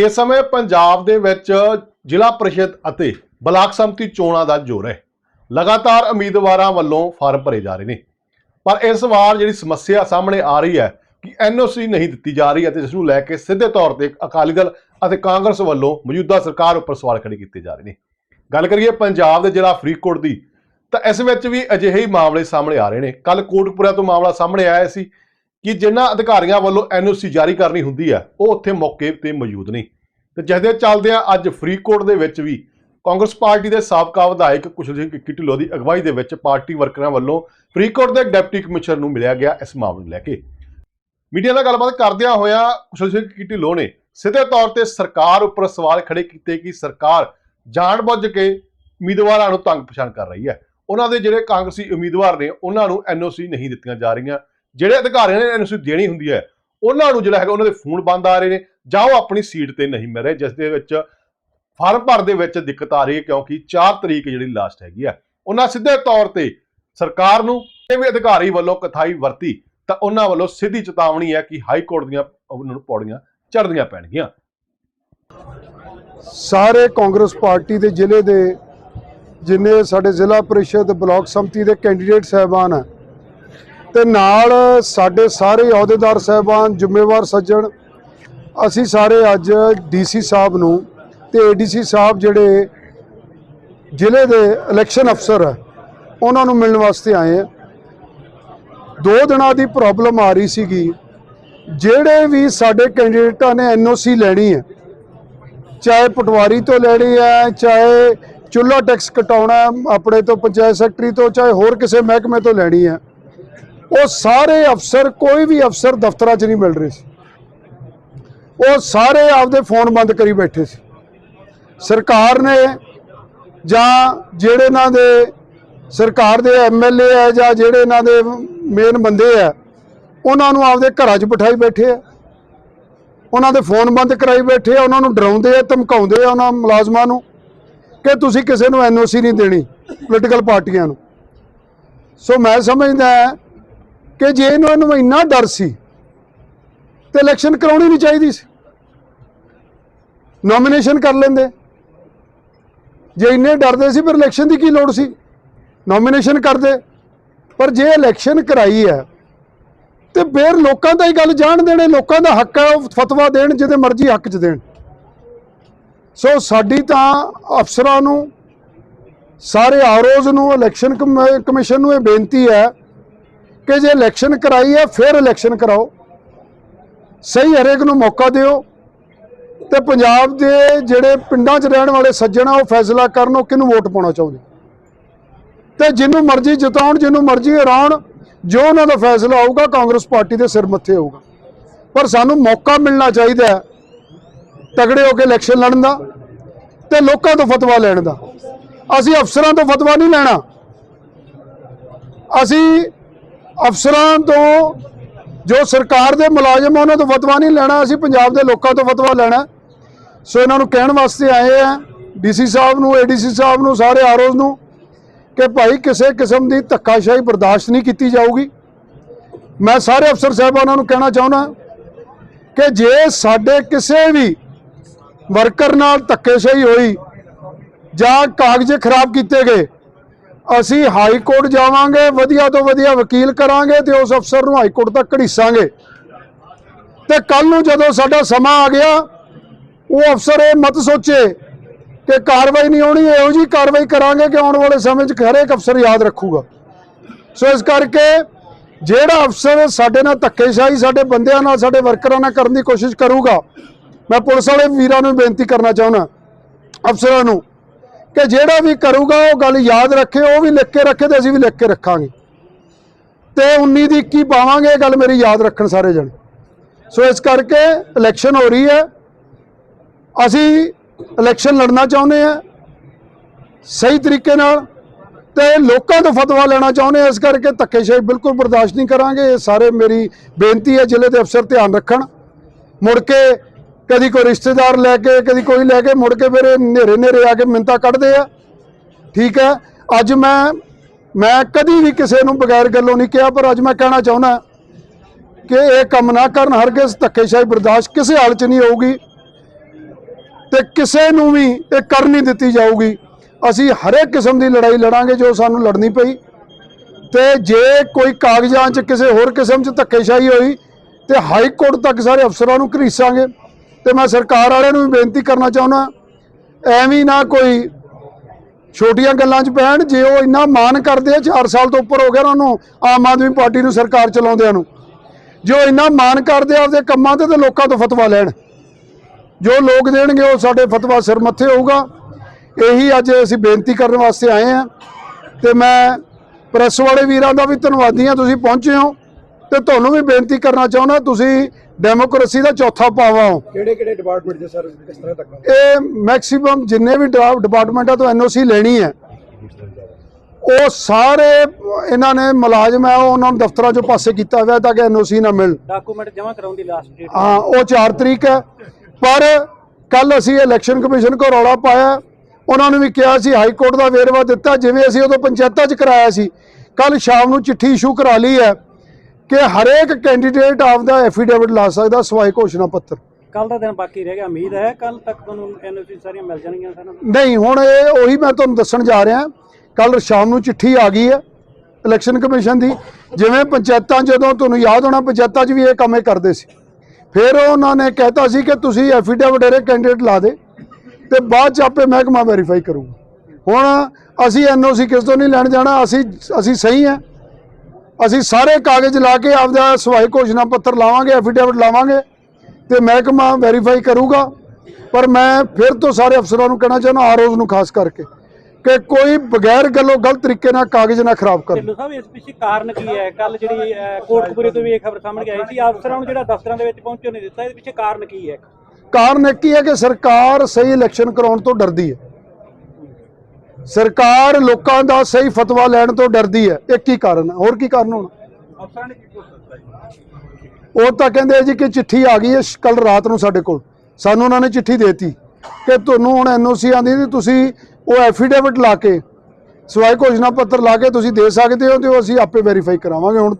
ਇਸ ਸਮੇਂ ਪੰਜਾਬ ਦੇ ਵਿੱਚ ਜ਼ਿਲ੍ਹਾ ਪ੍ਰੀਸ਼ਦ ਅਤੇ ਬਲਾਕ ਸੰਮਤੀ ਚੋਣਾਂ ਦਾ ਜ਼ੋਰ ਹੈ। ਲਗਾਤਾਰ ਉਮੀਦਵਾਰਾਂ ਵੱਲੋਂ ਫਾਰਮ ਭਰੇ ਜਾ ਰਹੇ ਨੇ। ਪਰ ਇਸ ਵਾਰ ਜਿਹੜੀ ਸਮੱਸਿਆ ਸਾਹਮਣੇ ਆ ਰਹੀ ਹੈ ਕਿ ਐਨਓਸੀ ਨਹੀਂ ਦਿੱਤੀ ਜਾ ਰਹੀ ਅਤੇ ਜਿਸ ਨੂੰ ਲੈ ਕੇ ਸਿੱਧੇ ਤੌਰ ਤੇ ਅਕਾਲੀ ਦਲ ਅਤੇ ਕਾਂਗਰਸ ਵੱਲੋਂ ਮੌਜੂਦਾ ਸਰਕਾਰ ਉੱਪਰ ਸਵਾਲ ਖੜੇ ਕੀਤੇ ਜਾ ਰਹੇ ਨੇ। ਗੱਲ ਕਰੀਏ ਪੰਜਾਬ ਦੇ ਜ਼ਿਲ੍ਹਾ ਫਰੀਦਕੋਟ ਦੀ, ਤਾਂ ਇਸ ਵਿੱਚ ਵੀ ਅਜਿਹੇ ਹੀ ਮਾਮਲੇ ਸਾਹਮਣੇ ਆ ਰਹੇ ਨੇ। ਕੱਲ ਕੋਟਪੁਰਾ ਤੋਂ ਮਾਮਲਾ ਸਾਹਮਣੇ ਆਇਆ ਸੀ ਕਿ ਜਿਨ੍ਹਾਂ ਅਧਿਕਾਰੀਆਂ ਵੱਲੋਂ ਐਨਓਸੀ ਜਾਰੀ ਕਰਨੀ ਹੁੰਦੀ ਹੈ ਉਹ ਉੱਥੇ ਮੌਕੇ ਤੇ ਮੌਜੂਦ ਨਹੀਂ ਤੇ ਜਿਹਦੇ ਚੱਲਦਿਆਂ ਅੱਜ ਫਰੀਦਕੋਟ ਦੇ ਵਿੱਚ ਵੀ ਕਾਂਗਰਸ ਪਾਰਟੀ ਦੇ ਸਾਬਕਾ ਵਿਧਾਇਕ ਕੁਸ਼ਲ ਸਿੰਘ ਕਿੱਕੀ ਢਿੱਲੋਂ ਦੀ ਅਗਵਾਈ ਦੇ ਵਿੱਚ ਪਾਰਟੀ ਵਰਕਰਾਂ ਵੱਲੋਂ ਫਰੀਦਕੋਟ ਦੇ ਡਿਪਟੀ ਕਮਿਸ਼ਨਰ ਨੂੰ ਮਿਲਿਆ ਗਿਆ ਇਸ ਮਾਮਲੇ ਨੂੰ ਲੈ ਕੇ। ਮੀਡੀਆ ਨਾਲ ਗੱਲਬਾਤ ਕਰਦਿਆਂ ਹੋਇਆ ਕੁਸ਼ਲ ਸਿੰਘ ਕਿੱਕੀ ਢਿੱਲੋਂ ਨੇ ਸਿੱਧੇ ਤੌਰ ਤੇ ਸਰਕਾਰ ਉੱਪਰ ਸਵਾਲ ਖੜੇ ਕੀਤੇ ਕਿ ਸਰਕਾਰ ਜਾਣਬੁੱਝ ਕੇ ਉਮੀਦਵਾਰਾਂ ਨੂੰ ਤੰਗ ਪਛਾਣ ਕਰ ਰਹੀ ਹੈ। ਉਹਨਾਂ ਦੇ ਜਿਹੜੇ ਕਾਂਗਰਸੀ ਉਮੀਦਵਾਰ ਨੇ, ਉਹਨਾਂ ਨੂੰ ਐਨਓਸੀ ਨਹੀਂ ਦਿੱਤੀਆਂ ਜਾ ਰਹੀਆਂ। ਜਿਹੜੇ ਅਧਿਕਾਰੀਆਂ ਨੇ ਐਨਓਸੀ ਦੇਣੀ ਹੁੰਦੀ ਹੈ, ਉਹਨਾਂ ਨੂੰ ਜਿਹੜਾ ਹੈਗਾ ਉਹਨਾਂ ਦੇ ਫੋਨ ਬੰਦ ਆ ਰਹੇ ਨੇ, ਜਾਂ ਉਹ ਆਪਣੀ ਸੀਟ ਤੇ ਨਹੀਂ ਮਿਲ ਰਹੇ ਜਿਸ ਦੇ ਵਿੱਚ ਫਾਰਮ ਭਰ ਦੇ ਵਿੱਚ ਦਿੱਕਤ ਆ ਰਹੀ ਹੈ, ਕਿਉਂਕਿ 4 ਤਰੀਕ ਜਿਹੜੀ ਲਾਸਟ ਹੈਗੀ ਆ, ਉਹਨਾਂ ਸਿੱਧੇ ਤੌਰ ਤੇ ਸਰਕਾਰ ਨੂੰ ਵੀ ਅਧਿਕਾਰੀ ਵੱਲੋਂ ਕਥਾਈ ਵਰਤੀ, ਤਾਂ ਉਹਨਾਂ ਵੱਲੋਂ ਸਿੱਧੀ ਚੇਤਾਵਨੀ ਹੈ ਕਿ ਹਾਈ ਕੋਰਟ ਦੀਆਂ ਉਹਨਾਂ ਨੂੰ ਪੌੜੀਆਂ ਚੜ੍ਹਦੀਆਂ ਪੈਣਗੀਆਂ। ਸਾਰੇ ਕਾਂਗਰਸ ਪਾਰਟੀ ਦੇ ਜ਼ਿਲ੍ਹੇ ਦੇ ਜਿੰਨੇ ਸਾਡੇ ਜ਼ਿਲ੍ਹਾ ਪ੍ਰੀਸ਼ਦ ਬਲਾਕ ਸੰਮਤੀ ਦੇ ਕੈਂਡੀਡੇਟ ਸਹਿਬਾਨ ਹੈ ਤੇ ਨਾਲ ਸਾਡੇ ਸਾਰੇ ਅਹੁਦੇਦਾਰ ਸਹਿਬਾਨ, ਜ਼ਿੰਮੇਵਾਰ ਸੱਜਣ, ਅਸੀਂ ਸਾਰੇ ਅੱਜ ਡੀਸੀ ਸਾਹਿਬ ਨੂੰ ਤੇ ਏਡੀਸੀ ਸਾਹਿਬ ਜਿਹੜੇ ਜ਼ਿਲ੍ਹੇ ਦੇ ਇਲੈਕਸ਼ਨ ਅਫਸਰ ਹੈ ਉਹਨਾਂ ਨੂੰ ਮਿਲਣ ਵਾਸਤੇ ਆਏ ਹਾਂ ਦੋ ਦਿਨਾਂ ਦੀ ਪ੍ਰੋਬਲਮ ਆ ਰਹੀ ਸੀਗੀ। ਜਿਹੜੇ ਵੀ ਸਾਡੇ ਕੈਂਡੀਡੇਟਾਂ ਨੇ ਐਨਓਸੀ ਲੈਣੀ ਹੈ ਚਾਹੇ ਪਟਵਾਰੀ ਤੋਂ ਲੈਣੀ ਹੈ ਚਾਹੇ ਚੁੱਲ੍ਹਾ ਟੈਕਸ ਕਟਾਉਣਾ ਆਪਣੇ ਤੋਂ, ਪੰਚਾਇਤ ਸੈਕਟਰੀ ਤੋਂ, ਚਾਹੇ ਹੋਰ ਕਿਸੇ ਮਹਿਕਮੇ ਤੋਂ ਲੈਣੀ ਹੈ ਉਹ ਸਾਰੇ ਅਫਸਰ, ਕੋਈ ਵੀ ਅਫਸਰ ਦਫ਼ਤਰਾਂ 'ਚ ਨਹੀਂ ਮਿਲ ਰਹੇ ਸੀ। ਉਹ ਸਾਰੇ ਆਪਦੇ ਫੋਨ ਬੰਦ ਕਰੀ ਬੈਠੇ ਸੀ। ਸਰਕਾਰ ਨੇ ਜਾਂ ਜਿਹੜੇ ਇਹਨਾਂ ਦੇ, ਸਰਕਾਰ ਦੇ ਐਮਐਲਏ ਹੈ ਜਾਂ ਜਿਹੜੇ ਇਹਨਾਂ ਦੇ ਮੇਨ ਬੰਦੇ ਆ ਉਹਨਾਂ ਨੂੰ ਆਪਦੇ ਘਰਾਂ 'ਚ ਬਿਠਾਈ ਬੈਠੇ ਆ ਉਹਨਾਂ ਦੇ ਫੋਨ ਬੰਦ ਕਰਾਈ ਬੈਠੇ ਆ ਉਹਨਾਂ ਨੂੰ ਡਰਾਉਂਦੇ ਆ ਧਮਕਾਉਂਦੇ ਆ ਉਹਨਾਂ ਮੁਲਾਜ਼ਮਾਂ ਨੂੰ ਕਿ ਤੁਸੀਂ ਕਿਸੇ ਨੂੰ ਐਨਓਸੀ ਨਹੀਂ ਦੇਣੀ, ਪੋਲੀਟੀਕਲ ਪਾਰਟੀਆਂ ਨੂੰ। ਸੋ ਮੈਂ ਸਮਝਦਾ ਕਿ ਜੇ ਇਹਨਾਂ ਨੂੰ ਇੰਨਾ ਡਰ ਸੀ ਤੇ ਇਲੈਕਸ਼ਨ ਕਰਾਉਣੀ ਨਹੀਂ ਚਾਹੀਦੀ ਸੀ। ਨੋਮੀਨੇਸ਼ਨ ਕਰ ਲੈਂਦੇ। ਜੇ ਇੰਨੇ ਡਰਦੇ ਸੀ ਫਿਰ ਇਲੈਕਸ਼ਨ ਦੀ ਕੀ ਲੋੜ ਸੀ? ਨੋਮੀਨੇਸ਼ਨ ਕਰਦੇ। ਪਰ ਜੇ ਇਲੈਕਸ਼ਨ ਕਰਾਈ ਹੈ ਤੇ ਫੇਰ ਲੋਕਾਂ ਦਾ ਹੀ ਗੱਲ ਜਾਣ ਦੇਣੇ, ਲੋਕਾਂ ਦਾ ਹੱਕ ਹੈ ਉਹ ਫਤਵਾ ਦੇਣ, ਜਿਹਦੇ ਮਰਜ਼ੀ ਹੱਕ 'ਚ ਦੇਣ। ਸੋ ਸਾਡੀ ਤਾਂ ਅਫਸਰਾਂ ਨੂੰ, ਸਾਰੇ ਆਰਓਜ਼ ਨੂੰ, ਇਲੈਕਸ਼ਨ ਕਮ- ਕਮਿਸ਼ਨ ਨੂੰ ਇਹ ਬੇਨਤੀ ਹੈ ਕਿ ਜੇ ਇਲੈਕਸ਼ਨ ਕਰਾਈ ਹੈ, ਫਿਰ ਇਲੈਕਸ਼ਨ ਕਰਾਓ। ਸਹੀ ਹਰੇਕ ਨੂੰ ਮੌਕਾ ਦਿਓ। ਤੇ ਪੰਜਾਬ ਦੇ ਜਿਹੜੇ ਪਿੰਡਾਂ 'ਚ ਰਹਿਣ ਵਾਲੇ ਸੱਜਣ ਆ, ਉਹ ਫੈਸਲਾ ਕਰਨ ਉਹ ਕਿਹਨੂੰ ਵੋਟ ਪਾਉਣਾ ਚਾਹੁੰਦੇ? ਤੇ ਜਿਹਨੂੰ ਮਰਜ਼ੀ ਜਿਤਾਉਣ, ਜਿਹਨੂੰ ਮਰਜ਼ੀ ਹਰਾਉਣ, ਜੋ ਉਹਨਾਂ ਦਾ ਫੈਸਲਾ ਆਊਗਾ ਕਾਂਗਰਸ ਪਾਰਟੀ ਦੇ ਸਿਰ ਮੱਥੇ ਹੋਊਗਾ। ਪਰ ਸਾਨੂੰ ਮੌਕਾ ਮਿਲਣਾ ਚਾਹੀਦਾ ਹੈ ਤਗੜੇ ਹੋ ਕੇ ਇਲੈਕਸ਼ਨ ਲੜਨ ਦਾ ਤੇ ਲੋਕਾਂ ਤੋਂ ਫਤਵਾ ਲੈਣ ਦਾ। ਅਸੀਂ ਅਫਸਰਾਂ ਤੋਂ ਫਤਵਾ ਨਹੀਂ ਲੈਣਾ। ਅਸੀਂ ਅਫਸਰਾਂ ਤੋਂ ਜੋ ਸਰਕਾਰ ਦੇ ਮੁਲਾਜ਼ਮ ਉਹਨਾਂ ਤੋਂ ਫਤਵਾ ਨਹੀਂ ਲੈਣਾ, ਅਸੀਂ ਪੰਜਾਬ ਦੇ ਲੋਕਾਂ ਤੋਂ ਫਤਵਾ ਲੈਣਾ। ਸੋ ਇਹਨਾਂ ਨੂੰ ਕਹਿਣ ਵਾਸਤੇ ਆਏ ਆ, ਡੀਸੀ ਸਾਹਿਬ ਨੂੰ, ਏਡੀਸੀ ਸਾਹਿਬ ਨੂੰ, ਸਾਰੇ ਆਰਓਜ਼ ਨੂੰ, ਕਿ ਭਾਈ ਕਿਸੇ ਕਿਸਮ ਦੀ ਧੱਕਾਸ਼ਾਹੀ ਬਰਦਾਸ਼ਤ ਨਹੀਂ ਕੀਤੀ ਜਾਊਗੀ। ਮੈਂ ਸਾਰੇ ਅਫਸਰ ਸਾਹਿਬਾਨਾਂ ਨੂੰ ਕਹਿਣਾ ਚਾਹੁੰਦਾ ਕਿ ਜੇ ਸਾਡੇ ਕਿਸੇ ਵੀ ਵਰਕਰ ਨਾਲ ਧੱਕੇਸ਼ਾਹੀ ਹੋਈ ਜਾਂ ਕਾਗਜ਼ ਖਰਾਬ ਕੀਤੇ ਗਏ ਅਸੀਂ ਹਾਈ ਕੋਰਟ ਜਾਵਾਂਗੇ, ਵਧੀਆ ਤੋਂ ਵਧੀਆ ਵਕੀਲ ਕਰਾਂਗੇ ਤੇ ਉਸ ਅਫਸਰ ਨੂੰ ਹਾਈ ਕੋਰਟ ਤੱਕ ਘੜੀਸਾਂਗੇ। ਤੇ ਕੱਲ ਨੂੰ ਜਦੋਂ ਸਾਡਾ ਸਮਾਂ ਆ ਗਿਆ, ਉਹ ਅਫਸਰ ਇਹ ਮਤ ਸੋਚੇ ਕਿ ਕਾਰਵਾਈ ਨਹੀਂ ਹੋਣੀ, ਇਹੋ ਜੀ ਕਾਰਵਾਈ ਕਰਾਂਗੇ ਕਿ ਆਉਣ ਵਾਲੇ ਸਮੇਂ 'ਚ ਹਰੇਕ ਅਫਸਰ ਯਾਦ ਰੱਖੂਗਾ। ਸੋ ਇਸ ਕਰਕੇ ਜਿਹੜਾ ਅਫਸਰ ਸਾਡੇ ਨਾਲ ਧੱਕੇਸ਼ਾਹੀ, ਸਾਡੇ ਬੰਦਿਆਂ ਨਾਲ, ਸਾਡੇ ਵਰਕਰਾਂ ਨਾਲ ਕਰਨ ਦੀ ਕੋਸ਼ਿਸ਼ ਕਰੂਗਾ, ਮੈਂ ਪੁਲਿਸ ਵਾਲੇ ਵੀਰਾਂ ਨੂੰ ਬੇਨਤੀ ਕਰਨਾ ਚਾਹੁੰਦਾ ਅਫਸਰਾਂ ਨੂੰ ਕਿ ਜਿਹੜਾ ਵੀ ਕਰੂਗਾ ਉਹ ਗੱਲ ਯਾਦ ਰੱਖੇ, ਉਹ ਵੀ ਲਿਖ ਕੇ ਰੱਖੇ ਤੇ ਅਸੀਂ ਵੀ ਲਿਖ ਕੇ ਰੱਖਾਂਗੇ। ਤੇ 19 ਦੀ 21 ਪਾਵਾਂਗੇ, ਇਹ ਗੱਲ ਮੇਰੀ ਯਾਦ ਰੱਖਣ ਸਾਰੇ ਜਣੇ। ਸੋ ਇਸ ਕਰਕੇ ਇਲੈਕਸ਼ਨ ਹੋ ਰਹੀ ਹੈ। ਅਸੀਂ ਇਲੈਕਸ਼ਨ ਲੜਨਾ ਚਾਹੁੰਦੇ ਆ ਸਹੀ ਤਰੀਕੇ ਨਾਲ। ਤੇ ਲੋਕਾਂ ਤੋਂ ਫਤਵਾ ਲੈਣਾ ਚਾਹੁੰਦੇ ਆ ਇਸ ਕਰਕੇ ਧੱਕੇਸ਼ਾਹੀ ਬਿਲਕੁਲ ਬਰਦਾਸ਼ਤ ਨਹੀਂ ਕਰਾਂਗੇ। ਇਹ ਸਾਰੇ ਮੇਰੀ ਬੇਨਤੀ ਹੈ, ਜ਼ਿਲ੍ਹੇ ਦੇ ਅਫਸਰ ਧਿਆਨ ਰੱਖਣ। ਮੁੜ ਕੇ ਕਦੀ ਕੋਈ ਰਿਸ਼ਤੇਦਾਰ ਲੈ ਕੇ, ਕਦੀ ਕੋਈ ਲੈ ਕੇ ਮੁੜ ਕੇ ਫਿਰ ਇਹ ਹਨੇਰੇ ਹਨੇਰੇ ਆ ਕੇ ਮਿੰਤਾ ਕੱਢਦੇ ਆ। ਠੀਕ ਹੈ? ਅੱਜ ਮੈਂ ਮੈਂ ਕਦੀ ਵੀ ਕਿਸੇ ਨੂੰ ਬਗੈਰ ਗੱਲੋਂ ਨਹੀਂ ਕਿਹਾ, ਪਰ ਅੱਜ ਮੈਂ ਕਹਿਣਾ ਚਾਹੁੰਦਾ ਕਿ ਇਹ ਕੰਮ ਨਾ ਕਰਨ, ਹਰਗਿਜ਼ ਧੱਕੇਸ਼ਾਹੀ ਬਰਦਾਸ਼ਤ ਕਿਸੇ ਹਾਲ 'ਚ ਨਹੀਂ ਹੋਊਗੀ ਕਿਸੇ ਨੂੰ ਵੀ ਇਹ ਕਰ ਨਹੀਂ ਦਿੱਤੀ ਜਾਊਗੀ। ਅਸੀਂ ਹਰੇਕ ਕਿਸਮ ਦੀ ਲੜਾਈ ਲੜਾਂਗੇ ਜੋ ਸਾਨੂੰ ਲੜਨੀ ਪਈ ਤੇ ਜੇ ਕੋਈ ਕਾਗਜ਼ਾਂ 'ਚ ਕਿਸੇ ਹੋਰ ਕਿਸਮ 'ਚ ਧੱਕੇਸ਼ਾਹੀ ਹੋਈ ਤੇ ਹਾਈ ਕੋਰਟ ਤੱਕ ਸਾਰੇ ਅਫਸਰਾਂ ਨੂੰ ਘਰੀਸਾਂਗੇ। ਤੇ ਮੈਂ ਸਰਕਾਰ ਵਾਲਿਆਂ ਨੂੰ ਵੀ ਬੇਨਤੀ ਕਰਨਾ ਚਾਹੁੰਦਾ, ਐਵੇਂ ਨਾ ਕੋਈ ਛੋਟੀਆਂ ਗੱਲਾਂ 'ਚ ਪੈਣ ਜੇ ਉਹ ਇੰਨਾ ਮਾਨ ਕਰਦੇ ਆ 4 ਸਾਲ ਤੋਂ ਉੱਪਰ ਹੋ ਗਿਆ ਉਹਨਾਂ ਨੂੰ ਆਮ ਆਦਮੀ ਪਾਰਟੀ ਨੂੰ ਸਰਕਾਰ ਚਲਾਉਂਦਿਆਂ ਨੂੰ। ਜੋ ਇੰਨਾ ਮਾਨ ਕਰਦੇ ਆ, ਆਪਦੇ ਕੰਮਾਂ ਤੇ ਤੇ ਲੋਕਾਂ ਤੋਂ ਫਤਵਾ ਲੈਣ। ਜੋ ਲੋਕ ਦੇਣਗੇ, ਉਹ ਸਾਡੇ ਫਤਵਾ ਸਿਰ ਮੱਥੇ ਹੋਊਗਾ। ਇਹੀ ਅੱਜ ਅਸੀਂ ਬੇਨਤੀ ਕਰਨ ਵਾਸਤੇ ਆਏ ਆ। ਤੇ ਮੈਂ ਪ੍ਰੈਸ ਵਾਲੇ ਵੀਰਾਂ ਦਾ ਵੀ ਧੰਨਵਾਦੀ ਹਾਂ, ਤੁਸੀਂ ਪਹੁੰਚੇ ਹੋ। ਤੇ ਤੁਹਾਨੂੰ ਵੀ ਬੇਨਤੀ ਕਰਨਾ ਚਾਹੁੰਦਾ, ਤੁਸੀਂ ਡੈਮੋਕ੍ਰੇਸੀ ਦਾ ਚੌਥਾ ਪਾਵਾ। ਹੋ ਕਿਹੜੇ ਕਿਹੜੇ ਡਿਪਾਰਟਮੈਂਟ ਦੇ ਸਰ ਕਿਸ ਤਰ੍ਹਾਂ ਤੱਕ ਇਹ ਮੈਕਸਿਮਮ ਜਿੰਨੇ ਵੀ ਡਿਪਾਰਟਮੈਂਟਾਂ ਤੋਂ ਐਨਓਸੀ ਲੈਣੀ ਹੈ। ਉਹ ਸਾਰੇ ਇਹਨਾਂ ਨੇ ਮੁਲਾਜ਼ਮ ਹੈ ਉਹ ਉਹਨਾਂ ਨੂੰ ਦਫ਼ਤਰਾਂ 'ਚੋਂ ਪਾਸੇ ਕੀਤਾ ਹੋਇਆ ਤਾਂ ਕਿ ਐਨਓਸੀ ਨਾ ਮਿਲ। ਡਾਕੂਮੈਂਟ ਜਮ੍ਹਾਂ ਕਰਾਉਣ ਦੀ ਲਾਸਟ ਡੇਟ ਹਾਂ ਉਹ 4 ਤਰੀਕ ਹੈ। ਪਰ ਕੱਲ ਅਸੀਂ ਇਲੈਕਸ਼ਨ ਕਮਿਸ਼ਨ ਕੋ ਰੌਲਾ ਪਾਇਆ। ਉਹਨਾਂ ਨੂੰ ਵੀ ਕਿਹਾ ਸੀ ਹਾਈ ਕੋਰਟ ਦਾ ਵੇਰਵਾ ਦਿੱਤਾ ਜਿਵੇਂ ਅਸੀਂ ਉਦੋਂ ਪੰਚਾਇਤਾਂ 'ਚ ਕਰਾਇਆ ਸੀ। ਕੱਲ ਸ਼ਾਮ ਨੂੰ ਚਿੱਠੀ ਇਸ਼ੂ ਕਰਾ ਲਈ ਹੈ। ਕਿ ਹਰੇਕ ਕੈਂਡੀਡੇਟ ਆਪਦਾ ਐਫੀਡੇਵਿਟ ਲਾ ਸਕਦਾ ਸਵਾਈ ਘੋਸ਼ਣਾ ਪੱਤਰ। ਕੱਲ ਦਾ ਦਿਨ ਬਾਕੀ ਰਹਿ ਗਿਆ ਉਮੀਦ ਹੈ ਕੱਲ ਤੱਕ ਤੁਹਾਨੂੰ ਐਨਓਸੀ ਸਾਰੀਆਂ ਮਿਲ ਜਾਣਗੀਆਂ ਸਾਨੂੰ ਨਹੀਂ ਹੁਣ ਇਹ ਉਹੀ ਮੈਂ ਤੁਹਾਨੂੰ ਦੱਸਣ ਜਾ ਰਿਹਾ ਕੱਲ ਸ਼ਾਮ ਨੂੰ ਚਿੱਠੀ ਆ ਗਈ ਹੈ ਇਲੈਕਸ਼ਨ ਕਮਿਸ਼ਨ ਦੀ ਜਿਵੇਂ ਪੰਚਾਇਤਾਂ ਜਦੋਂ ਤੁਹਾਨੂੰ ਯਾਦ ਹੋਣਾ ਪੰਚਾਇਤਾਂ 'ਚ ਵੀ ਇਹ ਕੰਮ ਇਹ ਕਰਦੇ ਸੀ। ਫਿਰ ਉਹਨਾਂ ਨੇ ਕਹਿਤਾ ਸੀ ਕਿ ਤੁਸੀਂ ਐਫੀਡੇਵਿਟ ਇਹਦੇ ਕੈਂਡੀਡੇਟ ਲਾ ਦੇ ਤੇ ਬਾਅਦ 'ਚ ਆਪੇ ਮਹਿਕਮਾ ਵੈਰੀਫਾਈ ਕਰੂਗਾ। ਹੁਣ ਅਸੀਂ ਐਨਓਸੀ ਕਿਸ ਤੋਂ ਨਹੀਂ ਲੈਣ ਜਾਣਾ ਅਸੀਂ ਅਸੀਂ ਸਹੀ ਹਾਂ। ਅਸੀਂ ਸਾਰੇ ਕਾਗਜ਼ ਲਾ ਕੇ ਆਪਦਾ ਸਵਾਈ ਘੋਸ਼ਣਾ ਪੱਤਰ ਲਾਵਾਂਗੇ ਐਫੀਡੇਵਿਟ ਲਾਵਾਂਗੇ ਤੇ ਮਹਿਕਮਾ ਵੈਰੀਫਾਈ ਕਰੂਗਾ। ਪਰ ਮੈਂ ਫਿਰ ਤੋਂ ਸਾਰੇ ਅਫਸਰਾਂ ਨੂੰ ਕਹਿਣਾ ਚਾਹੁੰਦਾ ਆਰਓਜ਼ ਨੂੰ ਖਾਸ ਕਰਕੇ ਕਿ ਕੋਈ ਬਗੈਰ ਗੱਲੋਂ ਗਲਤ ਤਰੀਕੇ ਨਾਲ ਕਾਗਜ਼ ਨਾ ਖਰਾਬ ਕਰਨ। ਢਿੱਲੋਂ ਸਾਹਿਬ ਇਸ ਪਿੱਛੇ ਕਾਰਨ ਕੀ ਹੈ? ਕੱਲ ਜਿਹੜੀ ਕੋਟਕਪੂਰੇ ਤੋਂ ਵੀ ਇਹ ਖਬਰ ਸਾਹਮਣੇ ਆਈ ਸੀ। ਅਫਸਰਾਂ ਨੂੰ ਜਿਹੜਾ ਦਫ਼ਤਰਾਂ ਦੇ ਵਿੱਚ ਪਹੁੰਚਣ ਨਹੀਂ ਦਿੱਤਾ ਇਹਦੇ ਪਿੱਛੇ ਕਾਰਨ ਕੀ ਹੈ ਕਾਰਨ ਇੱਕ ਹੀ ਹੈ ਕਿ ਸਰਕਾਰ ਸਹੀ ਇਲੈਕਸ਼ਨ ਕਰਾਉਣ ਤੋਂ ਡਰਦੀ ਹੈ। ਸਰਕਾਰ ਲੋਕਾਂ ਦਾ ਸਹੀ ਫਤਵਾ ਲੈਣ ਤੋਂ ਡਰਦੀ ਹੈ। ਇੱਕ ਹੀ ਕਾਰਨ ਹੈ? ਹੋਰ ਕੀ ਕਾਰਨ ਹੋਣਾ? ਕੀ ਉਹ ਤਾਂ ਕਹਿੰਦੇ ਜੀ ਕਿ ਚਿੱਠੀ ਆ ਗਈ ਹੈ ਕੱਲ ਰਾਤ ਨੂੰ ਸਾਡੇ ਕੋਲ। ਸਾਨੂੰ ਉਹਨਾਂ ਨੇ ਚਿੱਠੀ ਦੇਤੀ ਕਿ ਤੁਹਾਨੂੰ ਹੁਣ ਐਨਓਸੀ ਆਂਦੀ ਤੇ ਤੁਸੀਂ ਉਹ ਐਫੀਡੇਵਿਟ ਲਾ ਕੇ ਸਵਾਈ ਘੋਸ਼ਣਾ ਪੱਤਰ ਲਾ ਕੇ ਤੁਸੀਂ ਦੇ ਸਕਦੇ ਹੋ ਤੇ ਉਹ ਅਸੀਂ ਆਪੇ ਵੈਰੀਫਾਈ ਕਰਾਵਾਂਗੇ। ਹੁਣ ਤੋਂ